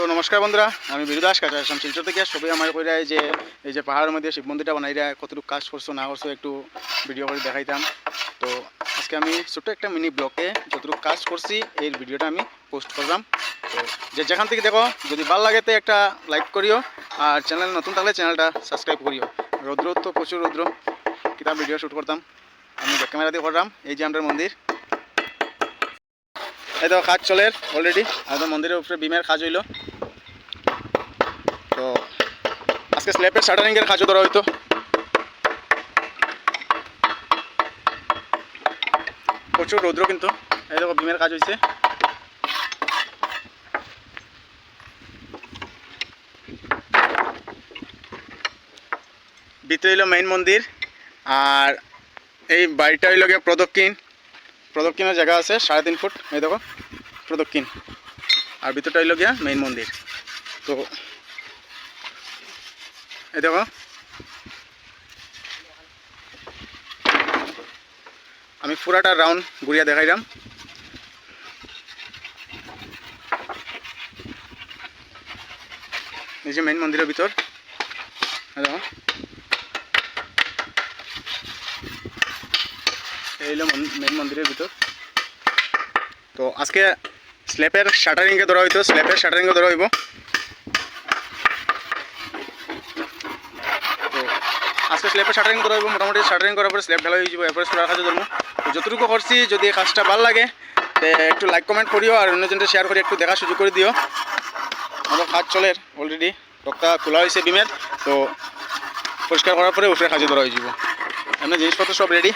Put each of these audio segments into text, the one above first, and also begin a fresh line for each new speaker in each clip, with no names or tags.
তো নমস্কার বন্ধুরা, আমি বিরু দাস কাছে আসলাম শিলচর থেকে। সবাই আমার কইরা যে, এই যে পাহাড়ের মধ্যে শিব মন্দিরটা বানাইরা কতটুকু কাজ করছ, না করছ, একটু ভিডিও করে দেখাইতাম। তো আজকে আমি ছোট্ট একটা মিনি ব্লকে যতটুকু কাজ করছি এই ভিডিওটা আমি পোস্ট করলাম। তো যে যেখান থেকে দেখো, যদি ভালো লাগে তো একটা লাইক করিও, আর চ্যানেল নতুন থাকলে চ্যানেলটা সাবস্ক্রাইব করিও। রৌদ্র তো প্রচুর রৌদ্র। কিতাব ভিডিও শ্যুট করতাম। আমি ক্যামেরা দিয়ে করলাম, এই যে আমাদের মন্দির। এই তো কাজ চলে অলরেডি আমাদের মন্দিরের উপরে বিমের কাজ হইল। তো, আজকে স্ল্যাপের শাটারিংয়ের কাজও ধরা হইতো। প্রচুর রৌদ্র কিন্তু। এই দেখো, বিমের কাজ হয়েছে ভিতরে হইল মেইন মন্দির, আর এই বাড়িটা হইল গিয়ে প্রদক্ষিণ। প্রদক্ষিণের জায়গা আছে, সাড়ে তিন ফুট, এই দেখো, প্রদক্ষিণ। আর ভিতরটা হইল গিয়া মেইন মন্দির। তো, এই দেখো। আমি পুরাটা রাউন্ড ঘুরিয়া দেখাইলাম। এই যে মেইন মন্দিরের ভিতর দেখো। এই হলো মেইন মন্দিরের ভিতর। তো আজকে স্ল্যাপের শাটারিংকে ধরা হইতো, স্ল্যাপের শাটারিংকে ধরা হইব। তো আজকে স্ল্যাপের শাটারিং করা হইব, মোটামুটি শাটারিং করার পরে স্ল্যাপ ঢালা হয়ে যাব, এরপরে সুরার কাছে ধরবো। যতটুকু করছি, যদি কাজটা ভালো লাগে একটু লাইক কমেন্ট করিও, আর অন্যজনকে শেয়ার করে একটু দেখা সুযোগ করে দিও। আমার কাজ চলে অলরেডি টকটা খোলা হয়েছে বিমের, তো পরিষ্কার করার পরে উপরে কাজে ধরা হয়ে যাব। এমনি জিনিসপত্র সব রেডি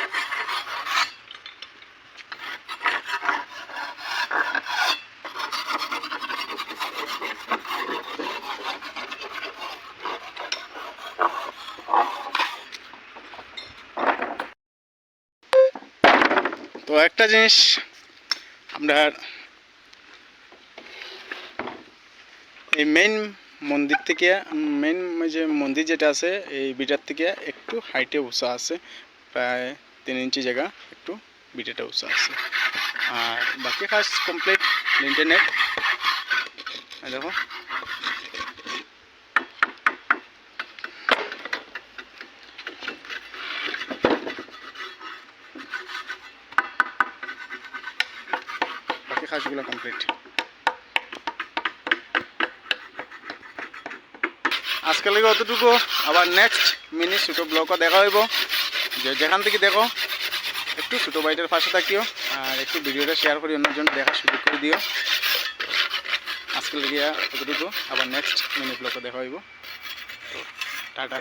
তো একটা জিনিস আমরা এই মেইন মন্দির থেকে মেইন যে মন্দির যেটা আছে, এই বিটার থেকে একটু হাইটে উঁচা আছে, প্রায় তিন ইঞ্চি জায়গা একটু বিটাটা উঁচা আছে। আর বাকি কাজ কমপ্লিট ইন্টারনেট দেখো। বাকি কাজগুলো কমপ্লিট আজকে লাগে অতটুকু। আবার নেক্সট মিনি ছোটো ব্লগও দেখা হইব। যে যেখান থেকে দেখো, একটু ছোটো বাইটের পাশে থাকিও আর একটু ভিডিওটা শেয়ার করি অন্যজন দেখার সুযোগ করে দিও। আজকে লেগে অতটুকু। আবার নেক্সট মিনি ব্লগও দেখা হইব। টাটা।